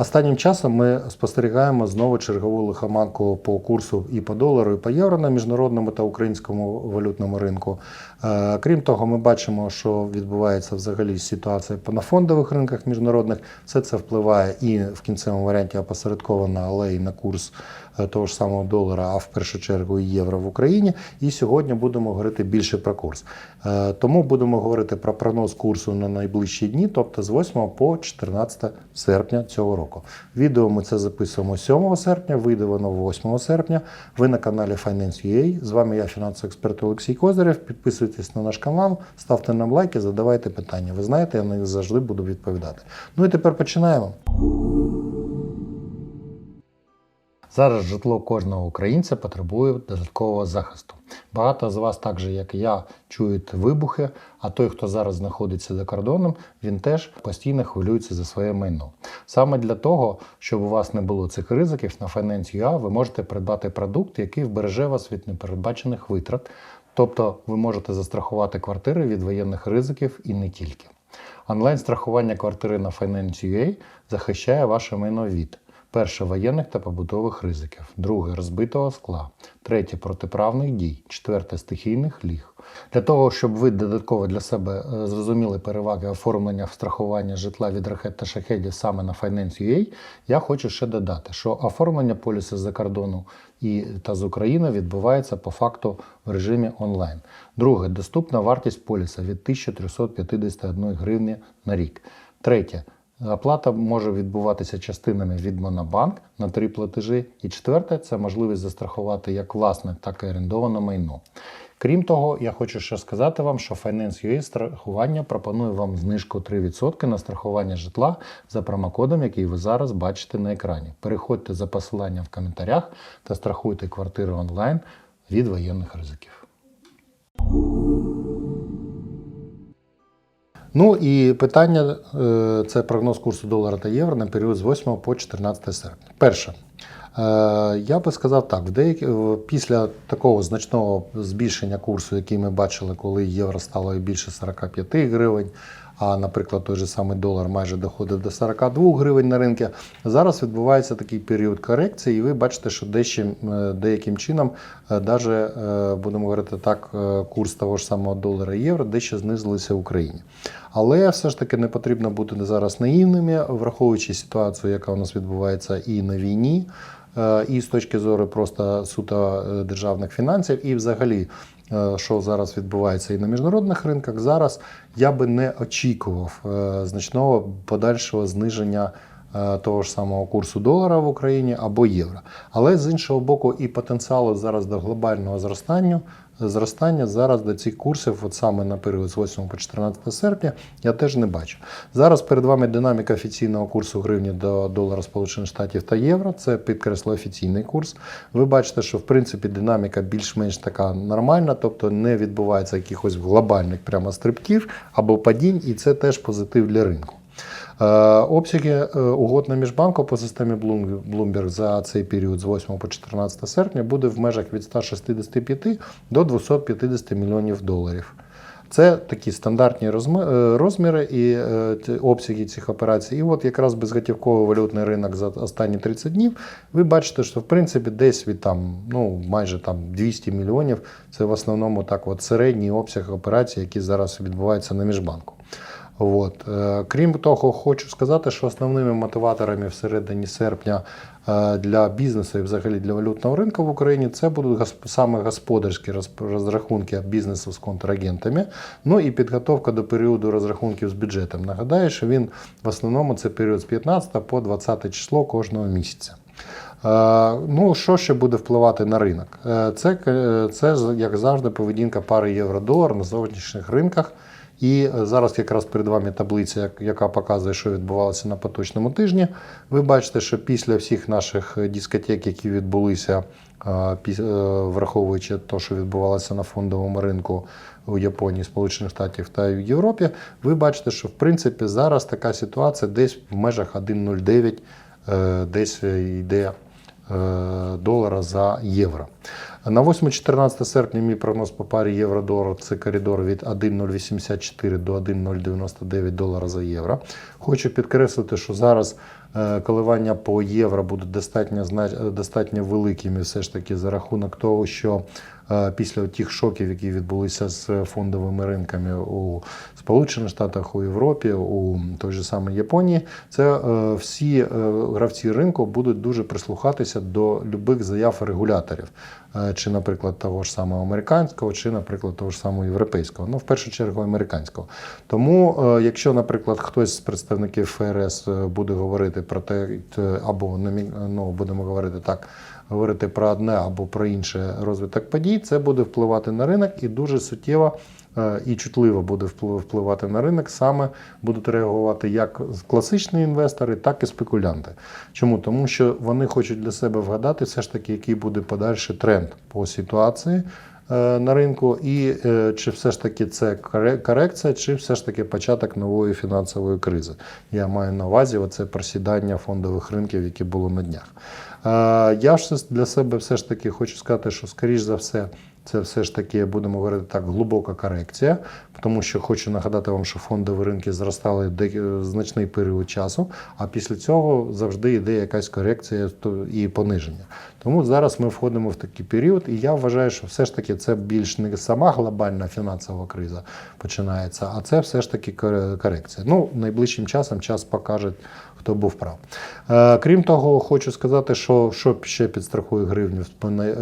Останнім часом ми спостерігаємо знову чергову лихоманку по курсу і по долару, і по євро на міжнародному та українському валютному ринку. Е, Крім того, ми бачимо, що відбувається взагалі ситуація по- на фондових ринках міжнародних. Все це впливає і в кінцевому варіанті опосередковано, але і на курс того ж самого долара, а в першу чергу євро в Україні. І сьогодні будемо говорити більше про курс. Е, Тому будемо говорити про прогноз курсу на найближчі дні, тобто з 8 по 14 серпня цього року. Відео ми це записуємо 7 серпня, вийде воно 8 серпня. Ви на каналі Finance.ua. З вами я, фінансовий експерт Олексій Козирев. Підписуйтесь на наш канал, ставте нам лайки, задавайте питання. Ви знаєте, я на них завжди буду відповідати. Ну і тепер починаємо. Зараз житло кожного українця потребує додаткового захисту. Багато з вас, так же як і я, чують вибухи, а той, хто зараз знаходиться за кордоном, він теж постійно хвилюється за своє майно. Саме для того, щоб у вас не було цих ризиків, на Finance.ua ви можете придбати продукт, який вбереже вас від непередбачених витрат. Тобто ви можете застрахувати квартири від воєнних ризиків і не тільки. Онлайн-страхування квартири на Finance.ua захищає ваше майно від перше воєнних та побутових ризиків, друге розбитого скла, третє протиправних дій, четверте стихійних ліг. Для того, щоб ви додатково для себе е, зрозуміли переваги оформлення страхування житла від ракет та шахедів саме на Finance.ua, я хочу ще додати, що оформлення полісу з-за кордону і та з України відбувається по факту в режимі онлайн. Друге, доступна вартість поліса від 1351 гривні на рік. Третє. Оплата може відбуватися частинами від Монобанк на три платежі. І четверте це можливість застрахувати як власне, так і орендоване майно. Крім того, я хочу ще сказати вам, що Finance.ua страхування пропонує вам знижку 3% на страхування житла за промокодом, який ви зараз бачите на екрані. Переходьте за посиланням в коментарях та страхуйте квартиру онлайн від воєнних ризиків. Ну і питання е, це прогноз курсу долара та євро на період з 8 по 14 серпня. Перше. Е, Я би сказав так, в деякі, після такого значного збільшення курсу, який ми бачили, коли євро стало більше 45 гривень, а, наприклад, той же самий долар майже доходив до 42 гривень на ринку, зараз відбувається такий період корекції, і ви бачите, що дещо, е, деяким чином, навіть, будемо говорити так, е, курс того ж самого долара і євро дещо знизилися в Україні. Але все ж таки не потрібно бути зараз наївними, враховуючи ситуацію, яка у нас відбувається і на війні, е, і з точки зору просто суто е, державних фінансів, і взагалі, е, що зараз відбувається і на міжнародних ринках, зараз я би не очікував е, значного подальшого зниження. е, Того ж самого курсу долара в Україні або євро. Але з іншого боку, і потенціалу зараз до глобального зростання, зростання зараз до цих курсів, от саме на період з 8 по 14 серпня, я теж не бачу. Зараз перед вами динаміка офіційного курсу гривні до долара Сполучених Штатів та євро. Це підкресло офіційний курс. Ви бачите, що в принципі динаміка більш-менш така нормальна, тобто не відбувається якихось глобальних прямо стрибків або падінь, і це теж позитив для ринку. Е, Обсяги е, угод на міжбанку по системі Bloomberg за цей період з 8 по 14 серпня буде в межах від 165 до 250 мільйонів доларів. Це такі стандартні е, розміри і обсяги цих операцій. І от якраз безготівковий валютний ринок за останні 30 днів. Ви бачите, що в принципі десь від там, ну, майже там 200 мільйонів. Це в основному так от середній обсяг операцій, які зараз відбуваються на міжбанку. От. Е, Крім того, хочу сказати, що основними мотиваторами всередині серпня е, для бізнесу і взагалі для валютного ринку в Україні це будуть саме господарські розрахунки бізнесу з контрагентами, ну і підготовка до періоду розрахунків з бюджетом. Нагадаю, що він в основному це період з 15 по 20 число кожного місяця. Е, Ну, що ще буде впливати на ринок? Це, це як завжди, поведінка пари євро-долар на зовнішніх ринках. І е, зараз якраз перед вами таблиця, яка показує, що відбувалося на поточному тижні. Ви бачите, що після всіх наших е, дискотек, які відбулися, е, враховуючи те, що відбувалося на фондовому ринку у Японії, Сполучених Штатів та в Європі, ви бачите, що в принципі зараз така ситуація десь в межах 1,09 е, десь йде долара за євро. На 8-14 серпня мій прогноз по парі євро-долар це коридор від 1,084 до 1,099 долара за євро. Хочу підкреслити, що зараз е, коливання по євро будуть достатньо, достатньо великими, все ж таки, за рахунок того, що е, після тих шоків, які відбулися з фондовими ринками у Сполучених Штатах, у Європі, у той же самій Японії, це е, всі гравці ринку будуть дуже прислухатися до любих заяв регуляторів, чи, наприклад, того ж самого американського, чи, наприклад, того ж самого європейського. Ну, в першу чергу, американського. Тому, е, якщо, наприклад, хтось з представників ФРС е, буде говорити про те, або ну, будемо говорити так, говорити про одне або про інше розвиток подій, це буде впливати на ринок і дуже суттєво е, і чутливо буде вплив- впливати на ринок. Саме будуть реагувати як класичні інвестори, так і спекулянти. Чому? Тому що вони хочуть для себе вгадати, все ж таки, який буде подальший тренд по ситуації. Е, На ринку, і е, чи все ж таки це коре- корекція, чи все ж таки початок нової фінансової кризи. Я маю на увазі оце просідання фондових ринків, яке було на днях. Е, Я ж для себе все ж таки хочу сказати, що скоріш за все. Це все ж таки, будемо говорити так, глибока корекція, тому що хочу нагадати вам, що фондові ринки зростали значний період часу, а після цього завжди йде якась корекція і пониження. Тому зараз ми входимо в такий період, і я вважаю, що все ж таки це більш не сама глобальна фінансова криза починається, а це все ж таки корекція. Ну, найближчим часом час покаже, хто був прав. Е, Крім того, хочу сказати, що що ще підстрахує гривню, е,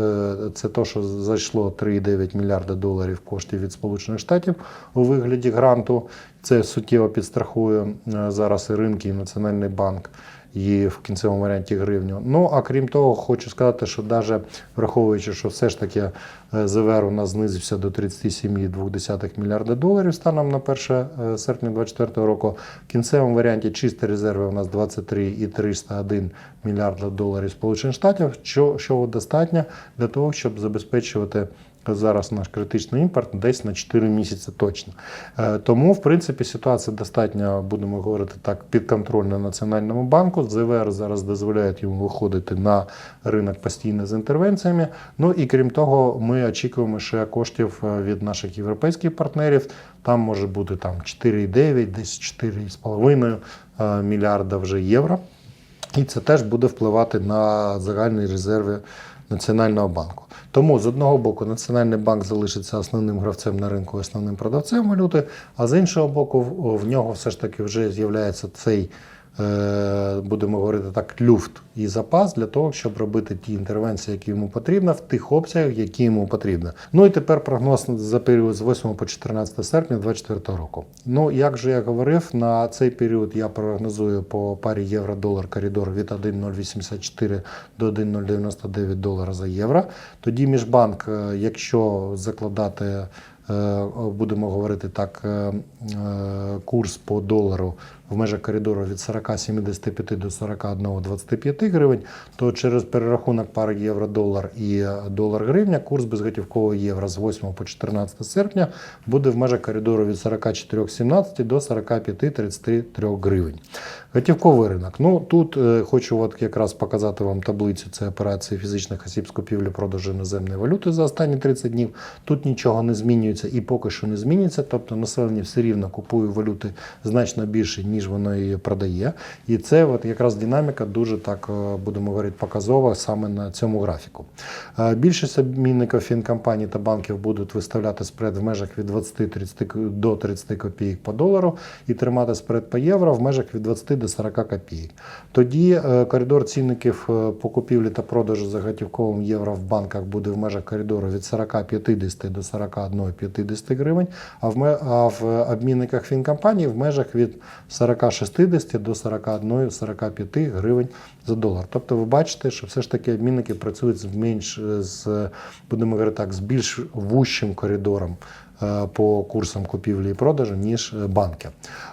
це те, що зайшло 3,9 мільярда доларів коштів від Сполучених Штатів у вигляді гранту. Це суттєво підстрахує е, зараз і ринки, і Національний банк. І в кінцевому варіанті гривню. Ну а крім того, хочу сказати, що навіть враховуючи, що все ж таки е, ЗВР у нас знизився до 37,2 мільярда доларів станом на 1 е, серпня 2024 року. В кінцевому варіанті чисті резерви у нас 23,301 мільярда доларів Сполучених Штатів, що, що достатньо для того, щоб забезпечувати зараз наш критичний імпорт десь на 4 місяці точно. Е, Тому, в принципі, ситуація достатньо, будемо говорити так, підконтрольна Національному банку. ЗВР зараз дозволяє йому виходити на ринок постійно з інтервенціями. Ну і крім того, ми очікуємо ще коштів е, від наших європейських партнерів. Там може бути там 4,9, десь 4,5 е, мільярда вже євро. І це теж буде впливати на загальні резерви Національного банку. Тому з одного боку Національний банк залишиться основним гравцем на ринку, основним продавцем валюти, а з іншого боку, в нього все ж таки вже з'являється цей, будемо говорити так, люфт і запас для того, щоб робити ті інтервенції, які йому потрібно, в тих обсягах, які йому потрібно. Ну і тепер прогноз за період з 8 по 14 серпня 2024 року. Ну, як же я говорив, на цей період я прогнозую по парі євро-долар коридор від 1,084 до 1,099 долара за євро. Тоді міжбанк, е, якщо закладати, е, будемо говорити так, е, е, курс по долару в межах коридору від 40,75 до 41,25 гривень, то через перерахунок пари євро-долар і долар-гривня курс безготівкового євро з 8 по 14 серпня буде в межах коридору від 44,17 до 45,33 гривень. Готівковий ринок. Ну тут е, хочу от якраз показати вам таблицю. Це операції фізичних осіб з купівлі-продажу іноземної валюти за останні 30 днів. Тут нічого не змінюється і поки що не зміниться. Тобто населення все рівно купує валюти значно більше, ніж воно її продає. І це от якраз динаміка дуже так е, будемо говорити показова саме на цьому графіку. Е, Більшість обмінників фінкомпаній та банків будуть виставляти спред в межах від 20-30 до 30 копійок по долару і тримати спред по євро в межах від 20 до 40 копійок. Тоді е, коридор цінників е, по купівлі та продажу за готівковим євро в банках буде в межах коридору від 40-50 до 41-50 гривень, а в, обмінниках фінкомпаній в межах від 40-60 до 41-45 гривень за долар. Тобто ви бачите, що все ж таки обмінники працюють з менш з будемо говорити так, з більш вущим коридором по курсам купівлі і продажу, ніж е, банки.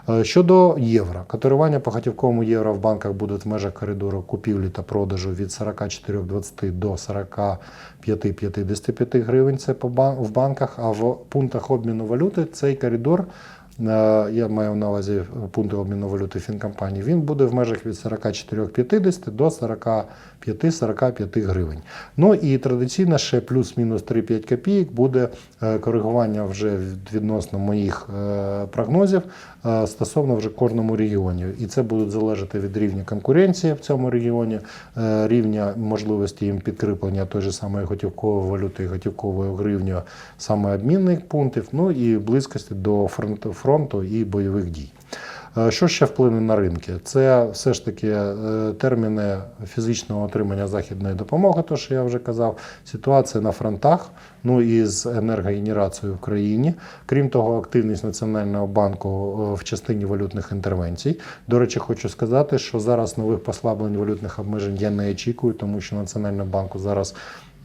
Е, Щодо євро, котирування по готівковому євро в банках будуть в межах коридору купівлі та продажу від 44,20 до 45,55 гривень. Це в банках, а в пунктах обміну валюти цей коридор е, я маю на увазі пункти обміну валюти фінкомпанії, він буде в межах від 44,50 до 45-45 гривень. Ну і традиційно ще плюс-мінус 3-5 копійок буде е, коригування вже відносно моїх е, прогнозів е, стосовно вже кожному регіоні. І це буде залежати від рівня конкуренції в цьому регіоні, е, рівня можливості їм підкріплення той же самої готівкової валюти і готівковою гривні, саме обмінних пунктів, ну і близькості до фронту, фронту і бойових дій. Е, Що ще вплине на ринки? Це все ж таки е, терміни фізичного отримання західної допомоги, то що я вже казав, ситуація на фронтах, ну і з енергогенерацією в країні. Крім того, активність Національного банку е, в частині валютних інтервенцій. До речі, хочу сказати, що зараз нових послаблень валютних обмежень я не очікую, тому що Національному банку зараз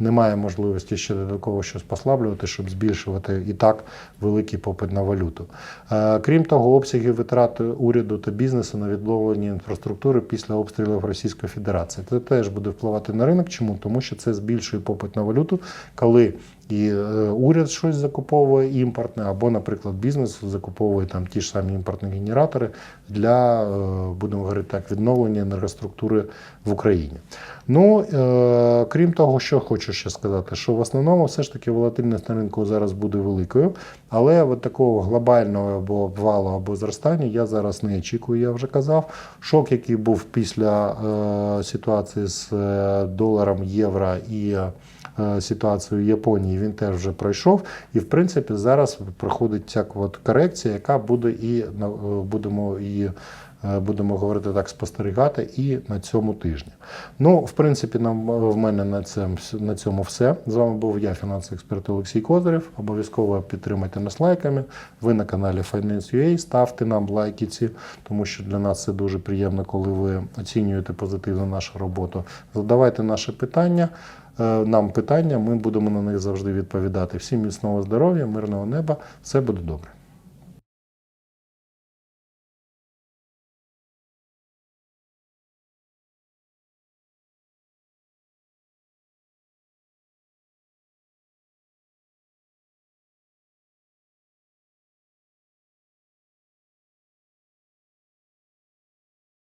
немає можливості ще додатково щось послаблювати, щоб збільшувати і так великий попит на валюту. Е, Крім того, обсяги витрат уряду та бізнесу на відновлення інфраструктури після обстрілів Російської Федерації. Це теж буде впливати на ринок. Чому? Тому що це збільшує попит на валюту, коли і е, уряд щось закуповує імпортне, або, наприклад, бізнес закуповує там ті ж самі імпортні генератори для, е, будемо говорити так, відновлення енергоструктури в Україні. Ну, е, крім того, що хочу ще сказати, що в основному все ж таки волатильність на ринку зараз буде великою, але от такого глобального або обвалу, або зростання я зараз не очікую, я вже казав. Шок, який був після е, ситуації з е, доларом, євро і е, ситуацією Японії, він теж вже пройшов. І в принципі зараз проходить ця от корекція, яка буде і е, будемо і. Е, Будемо говорити так, спостерігати і на цьому тижні. Ну, в принципі, нам в мене на цьому, на цьому все. З вами був я, фінансовий експерт Олексій Козирєв. Обов'язково підтримайте нас лайками. Ви на каналі Finance.ua, ставте нам лайки ці, тому що для нас це дуже приємно, коли ви оцінюєте позитивно нашу роботу. Задавайте наші питання. е, Нам питання, ми будемо на них завжди відповідати. Всім міцного здоров'я, мирного неба, все буде добре.